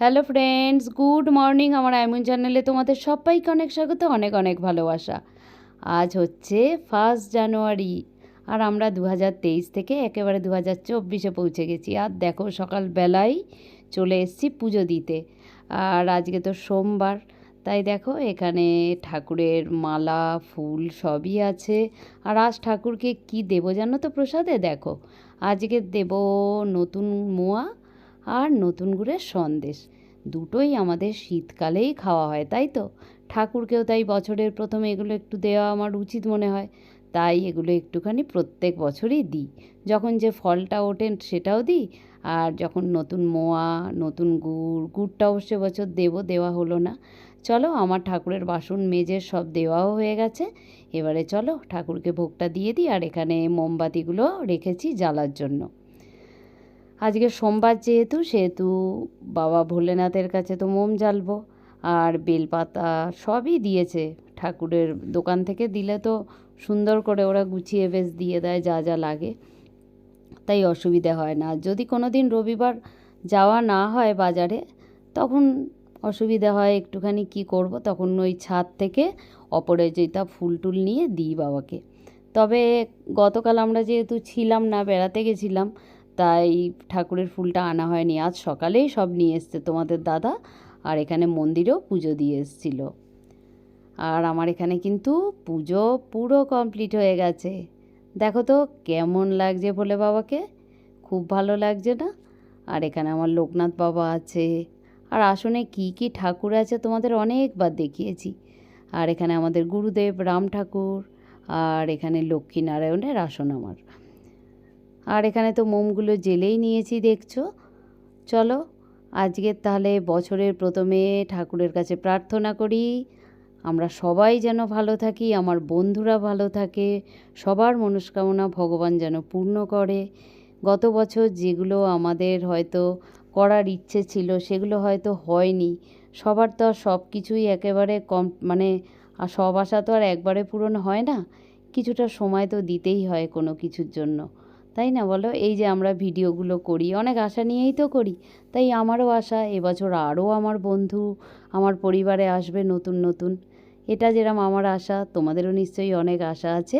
Hello friends, good morning. আমার আইমন চ্যানেলে তোমাদের সবাইকে অনেক স্বাগত, অনেক অনেক ভালোবাসা। আজ হচ্ছে ফার্স্ট জানুয়ারি আর আমরা দু হাজার তেইশ থেকে একেবারে দু হাজার চব্বিশে পৌঁছে গেছি। আর দেখো, সকালবেলায় চলে এসেছি পুজো দিতে। আর আজকে তো সোমবার, তাই দেখো, এখানে ঠাকুরের মালা, ফুল সবই আছে। আর আজ ঠাকুরকে কি দেবো জানো তো প্রসাদে? দেখো, আজকে দেব নতুন মোয়া আর নতুন গুড়ের সন্দেশ। দুটোই আমাদের শীতকালেই খাওয়া হয়, তাই তো? ঠাকুরকেও তাই বছরের প্রথমে এগুলো একটু দেওয়া আমার উচিত মনে হয়। তাই এগুলো একটুখানি প্রত্যেক বছরই দিই। যখন যে ফলটা ওঠে সেটাও দিই। আর যখন নতুন মোয়া, নতুন গুড় গুড়টা অবশ্য বছর দেবো, দেওয়া হলো না। চলো, আমার ঠাকুরের বাসন মেজে সব দেওয়াও হয়ে গেছে। এবারে চলো, ঠাকুরকে ভোগটা দিয়ে দিই। আর এখানে মোমবাতিগুলো রেখেছি জ্বালার জন্য। আজকে সোমবার যেহেতু, সেহেতু বাবা ভোলেনাথের কাছে তো মোম জ্বালবো। আর বেলপাতা সবই দিয়েছে। ঠাকুরের দোকান থেকে দিলে তো সুন্দর করে ওরা গুছিয়ে বেশ দিয়ে দেয় যা যা লাগে। তাই অসুবিধে হয় না। যদি কোনো দিন রবিবার যাওয়া না হয় বাজারে, তখন অসুবিধা হয় একটুখানি কি করব, তখন ওই ছাদ থেকে অপরাজিতা ফুল টুল নিয়ে দিই বাবাকে। তবে গতকাল আমরা যেহেতু ছিলাম না, বেড়াতে গেছিলাম তাই ঠাকুরের ফুলটা আনা হয়নি। আজ সকালেই সব নিয়ে এসছে তোমাদের দাদা আর এখানে মন্দিরেও পুজো দিয়ে এসছিল। আর আমার এখানে কিন্তু পুজো পুরো কমপ্লিট হয়ে গেছে। দেখো তো কেমন লাগছে ভোলে বাবাকে। খুব ভালো লাগছে না? আর এখানে আমার লোকনাথ বাবা আছে। আর আসনে কি কি ঠাকুর আছে তোমাদের অনেকবার দেখিয়েছি। আর এখানে আমাদের গুরুদেব রাম ঠাকুর। আর এখানে লক্ষ্মীনারায়ণের আসন আমার। আর এখানে তো মোমগুলো জেলেই নিয়েছি, দেখছ? চলো, আজকে তাহলে বছরের প্রথমে ঠাকুরের কাছে প্রার্থনা করি। আমরা সবাই যেন ভালো থাকি, আমার বন্ধুরা ভালো থাকে, সবার মনস্কামনা ভগবান যেন পূর্ণ করে। গত বছর যেগুলো আমাদের হয়তো করার ইচ্ছে ছিল, সেগুলো হয়তো হয়নি। সবার তো আর সব কিছুই একেবারে কম মানে সব আশা তো আর একবারে পূরণ হয় না। কিছুটা সময় তো দিতেই হয় কোনো কিছুর জন্য। তাই না বলো? এই যে আমরা ভিডিওগুলো করি, অনেক আশা নিয়েই তো করি। তাই আমারও আশা, এবছর আরও আমার বন্ধু, আমার পরিবারে আসবে নতুন নতুন। এটা যেরম আমার আশা, তোমাদেরও নিশ্চয়ই অনেক আশা আছে।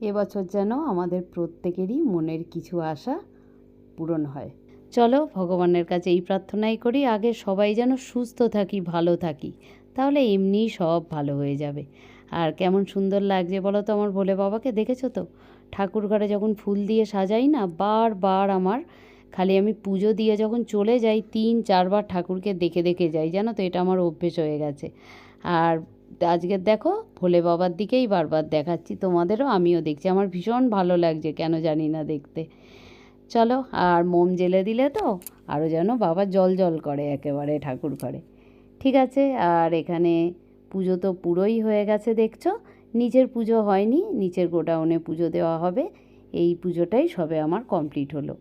এবছর যেন আমাদের প্রত্যেকেরই মনের কিছু আশা পূরণ হয়। চলো, ভগবানের কাছে এই প্রার্থনাই করি, আগে সবাই যেন সুস্থ থাকি, ভালো থাকি। তাহলে এমনিই সব ভালো হয়ে যাবে। আর কেমন সুন্দর লাগছে বলো তো আমার ভোলে বাবাকে, দেখেছ তো? ঠাকুর ঘরে যখন ফুল দিয়ে সাজাই না বারবার আমার খালি আমি পুজো দিয়ে যখন চলে যাই, তিন চারবার ঠাকুরকে দেখে দেখে যাই, জানো তো এটা আমার অভ্যেস হয়ে গেছে। আর আজকে দেখো, ভোলে বাবার দিকেই বারবার দেখাচ্ছি, তোমাদেরও আমিও দেখছি, আমার ভীষণ ভালো লাগছে, কেন জানি না দেখতে। চলো, আর মোম জেলে দিলে তো আরও যেন বাবা জল জল করে একেবারে ঠাকুর ঘরে ঠিক আছে, আর এখানে পুজো তো পুরোই হয়ে গেছে, দেখছ? নিচের পুজো হয়নি, নিচের গোডাউনে পুজো দেওয়া হবে। এই পুজোটাই সবে আমার কমপ্লিট হলো।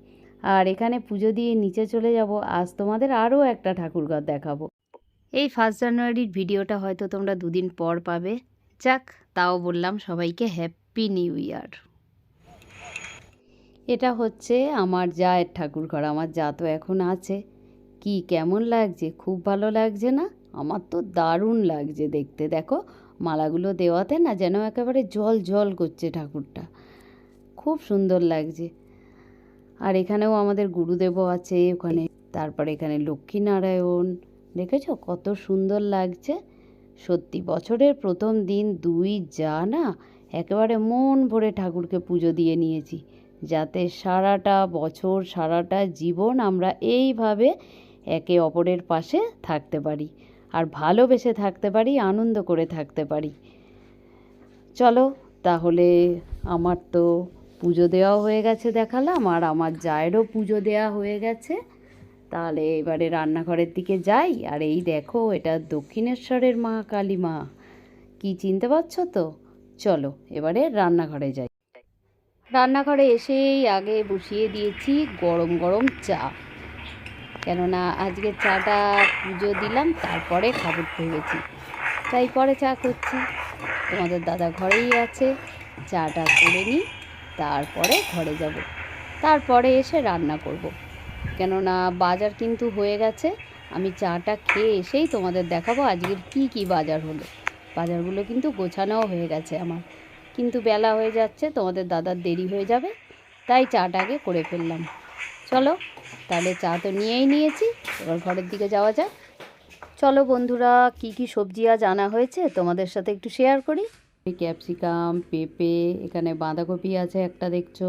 আর এখানে পুজো দিয়ে নিচে চলে যাব। আজ তোমাদের আরও একটা ঠাকুরঘর দেখাবো। এই ফার্স্ট জানুয়ারির ভিডিওটা হয়তো তোমরা দুদিন পর পাবে। যাক, তাও বললাম সবাইকে হ্যাপি নিউ ইয়ার এটা হচ্ছে আমার জায়ের ঠাকুর ঘর। আমার যা তো এখন আছে। কি কেমন লাগছে? খুব ভালো লাগছে না? আমার তো দারুণ লাগছে দেখতে। দেখো মালাগুলো দেওয়াতে না যেন একেবারে জল জল করছে ঠাকুরটা। খুব সুন্দর লাগছে। আর এখানেও আমাদের গুরুদেবও আছে ওখানে। তারপরে এখানে লক্ষ্মীনারায়ণ। দেখেছ? কত সুন্দর লাগছে। সত্যি বছরের প্রথম দিন দুই যা না একেবারে মন ভরে ঠাকুরকে পুজো দিয়ে নিয়েছি। যাতে সারাটা বছর, সারাটা জীবন আমরা এইভাবে একে অপরের পাশে থাকতে পারি। আর ভালোবেসে থাকতে পারি, আনন্দ করে থাকতে পারি। চলো, তাহলে আমার তো পুজো দেওয়া হয়ে গেছে দেখালাম, আর আমার জায়েরও পুজো দেওয়া হয়ে গেছে। তাহলে এবারে রান্নাঘরের দিকে যাই, আর এই দেখো, এটা দক্ষিণেশ্বরের মা কালী মা কি চিনতে পারছ তো? চলো, এবারে রান্নাঘরে যাই। রান্নাঘরে এসেই আগে বসিয়ে দিয়েছি গরম গরম চা। কেননা আজকে চাটা পুজো দিলাম, তারপরে খাবার ভেবেছি তাই পরে চা করছি। তোমাদের দাদা ঘরেই আছে, চাটা করে নিই, তারপরে ঘরে যাব। তারপরে এসে রান্না করব। কেননা বাজার কিন্তু হয়ে গেছে, আমি চাটা খেয়ে এসেই তোমাদের দেখাবো আজকের কি কি বাজার হলো। বাজারগুলো কিন্তু গোছানোও হয়ে গেছে আমার। কিন্তু বেলা হয়ে যাচ্ছে, তোমাদের দাদার দেরি হয়ে যাবে, তাই চাটাকে করে ফেললাম। চলো, তাহলে চা তো নিয়েই নিয়েছি, এবার ঘরের দিকে যাওয়া যাক। চলো বন্ধুরা, কি কি সবজি আজ আনা হয়েছে তোমাদের সাথে একটু শেয়ার করি। ক্যাপসিকাম পেঁপে, এখানে বাঁধাকপি আছে একটা দেখছ,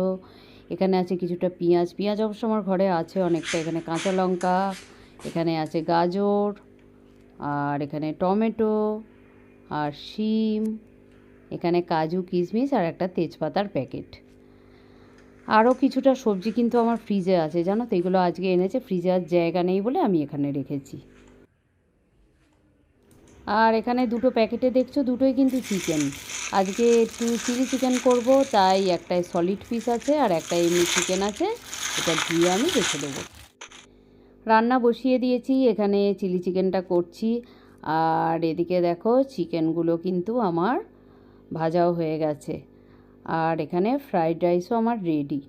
এখানে আছে কিছুটা পেঁয়াজ পেঁয়াজ অবশ্য আমার ঘরে আছে অনেকটা, এখানে কাঁচা লঙ্কা, এখানে আছে গাজর, আর এখানে টমেটো, আর শিম, এখানে কাজু, কিশমিশ, আর একটা তেজপাতার প্যাকেট। আরও কিছুটা সবজি কিন্তু আমার ফ্রিজে আছে, জানো তো? এগুলো আজকে এনেছে ফ্রিজে আর জায়গা নেই বলে আমি এখানে রেখেছি। আর এখানে দুটো প্যাকেটে দেখছ, দুটোই কিন্তু চিকেন আজকে একটু চিলি চিকেন করব, তাই একটাই সলিড পিস আছে আর একটা এমনি চিকেন আছে। এটা দিয়ে আমি রেখে দেবো। রান্না বসিয়ে দিয়েছি, এখানে চিলি চিকেনটা করছি। আর এদিকে দেখো চিকেনগুলো কিন্তু আমার ভাজাও হয়ে গেছে। আর এখানে ফ্রাইড রাইসও আমার রেডি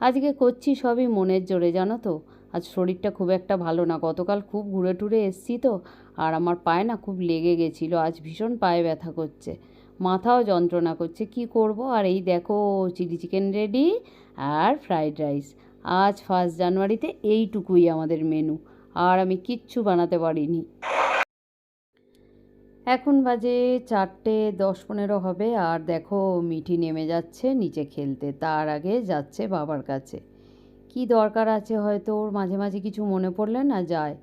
আজকে করছি সবই মনের জোরে, জানো তো? আজ শরীরটা খুব একটা ভালো না। গতকাল খুব ঘুরে টুরে এসছি তো, আর আমার পায়ে না খুব লেগে গেছিল। আজ ভীষণ পায়ে ব্যথা করছে। মাথাও যন্ত্রণা করছে। কি করব? আর এই দেখো, চিলি চিকেন রেডি আর ফ্রাইড রাইস আজ ফার্স্ট জানুয়ারিতে এইটুকুই আমাদের মেনু আর আমি কিচ্ছু বানাতে পারিনি। এখন বাজে চারটে দশ পনেরো হবে আর দেখো মিঠি নেমে যাচ্ছে নিচে খেলতে, তার আগে যাচ্ছে বাবার কাছে। কি দরকার আছে হয়তো ওর মাঝে মাঝে কিছু মনে পড়লে না যায়।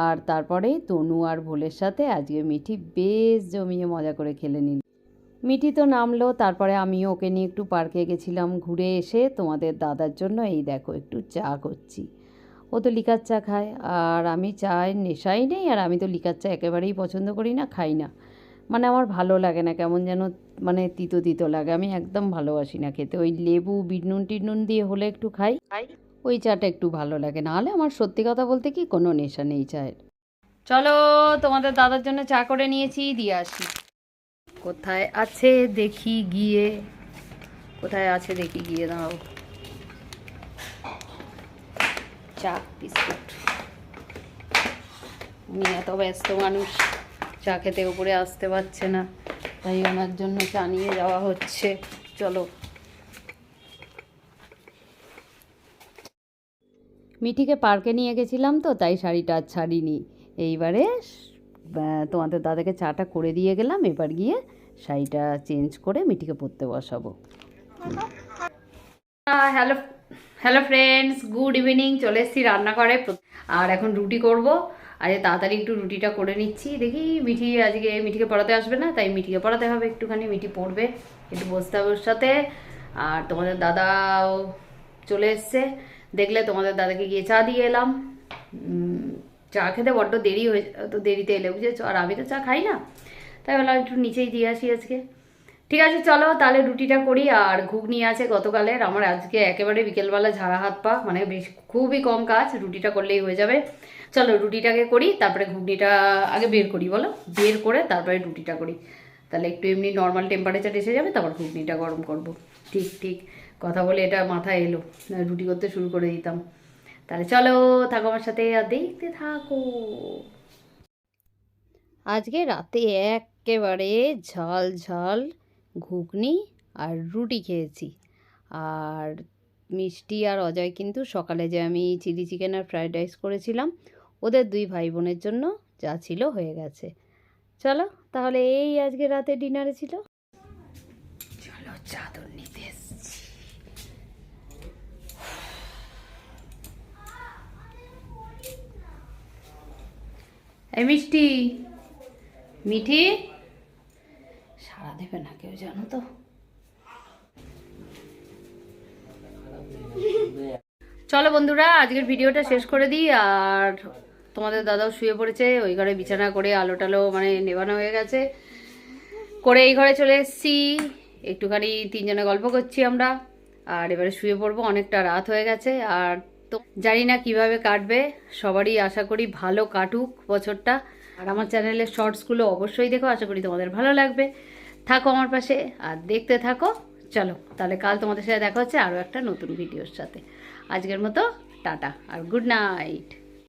আর তারপরেই তনু আর ভোলের সাথে আজকে মিঠি বেশ জমিয়ে মজা করে খেলে নিল। মিঠি তো নামলো, তারপরে আমিও ওকে নিয়ে একটু পার্কে গেছিলাম, ঘুরে এসে তোমাদের দাদার জন্য এই দেখো একটু চা করছি। ও তো লিকার চা খায়। আর আমি চায়ের নেশাই নেই আর আমি তো লিকার চা একেবারেই পছন্দ করি না খাই না। মানে আমার ভালো লাগে না কেমন যেন মানে তিতো তিতো লাগে। আমি একদম ভালোবাসি না খেতে। ওই লেবু বিটনুন টিটনুন দিয়ে হলে একটু খাই। ওই চাটা একটু ভালো লাগে। নাহলে আমার সত্যি কথা বলতে কি কোনো নেশা নেই চায়ের। চলো তোমাদের দাদার জন্য চা করে নিয়েছি দিয়ে আসি। কোথায় আছে দেখি গিয়ে। কোথায় আছে দেখি গিয়ে দাঁড়াও। চা বিস্কুট। উনি এত ব্যস্ত মানুষ, চা খেতে উপরে আসতে পারছে না, তাই ওনার জন্য চা নিয়ে যাওয়া হচ্ছে। চলো। মিঠিকে পার্কে নিয়ে গেছিলাম তো, তাই শাড়িটা আর ছাড়িনি। এইবারে তোমাদের দাদাকে চাটা করে দিয়ে গেলাম, এবার গিয়ে শাড়িটা চেঞ্জ করে মিঠিকে পরতে বসাবো। Hello hello friends good evening চলে এসেছি রান্নাঘরে। আর এখন রুটি করব। আজকে তাড়াতাড়ি একটু রুটিটা করে নিচ্ছি। দেখি মিঠি আজকে মিঠিকে পড়াতে আসবে না, তাই মিঠিকে পড়াতে হবে একটুখানি। মিঠি পড়বে একটু বসতে হবে ওর সাথে। আর তোমাদের দাদাও চলে এসছে। দেখলে তোমাদের দাদাকে গিয়ে চা দিয়ে এলাম। চা খেতে বড্ড দেরি হয়ে, তো দেরিতে এলে, বুঝেছ? আর আমি তো চা খাই না। তাই বললাম একটু নিচেই দিয়ে আসি আজকে। ঠিক আছে, চলো তাহলে রুটিটা করি। আর ঘুগনি আছে গতকালের। আমার আজকে একেবারে বিকেলবেলা ঝাড়া হাত পা মানে বেশ খুবই কম কাজ, রুটিটা করলেই হয়ে যাবে। চলো রুটিটাকে করি, তারপরে ঘুগনিটা আগে বের করি, বলো? বের করে তারপরে রুটিটা করি। তাহলে একটু এমনি নর্মাল টেম্পারেচার এসে যাবে, তারপর ঘুগনিটা গরম করব। ঠিক ঠিক। কথা বলে এটা মাথায় এলো। রুটি করতে শুরু করে দিতাম। তাহলে চলো, থাকো আমার সাথে আর দেখতে থাকো। আজকে রাতে একেবারে ঝাল ঝাল ঘুগনি আর রুটি খেয়েছি। আর মিষ্টি আর অজয় কিন্তু সকালে যে আমি চিলি চিকেন আর ফ্রাইড রাইস করেছিলাম, ওদের দুই ভাই বোনের জন্য যা ছিল হয়ে গেছে। চলো, তাহলে এই আজকে রাতে ডিনারে ছিল। চলো, চাদর নিতে মিষ্টি, মিঠি? সারা দেবে না কেউ, জানো তো। চলো বন্ধুরা, আজকের ভিডিওটা শেষ করে দিই, আর তোমাদের দাদাও শুয়ে পড়েছে, ওই ঘরে বিছানা করে আলো টালো মানে নেবানো হয়ে গেছে। করে এই ঘরে চলে এসেছি, একটুখানি তিনজনে গল্প করছি আমরা, আর এবারে শুয়ে পড়ব, অনেকটা রাত হয়ে গেছে, আর তো জানি না কীভাবে কাটবে, সবারই আশা করি ভালো কাটুক বছরটা। আর আমার চ্যানেলের শর্টসগুলো অবশ্যই দেখো, আশা করি তোমাদের ভালো লাগবে। থাকো আমার পাশে আর দেখতে থাকো। চলো, তাহলে কাল তোমাদের সাথে দেখা হচ্ছে আরও একটা নতুন ভিডিওর সাথে। আজকের মতো, টাটা, আর গুড নাইট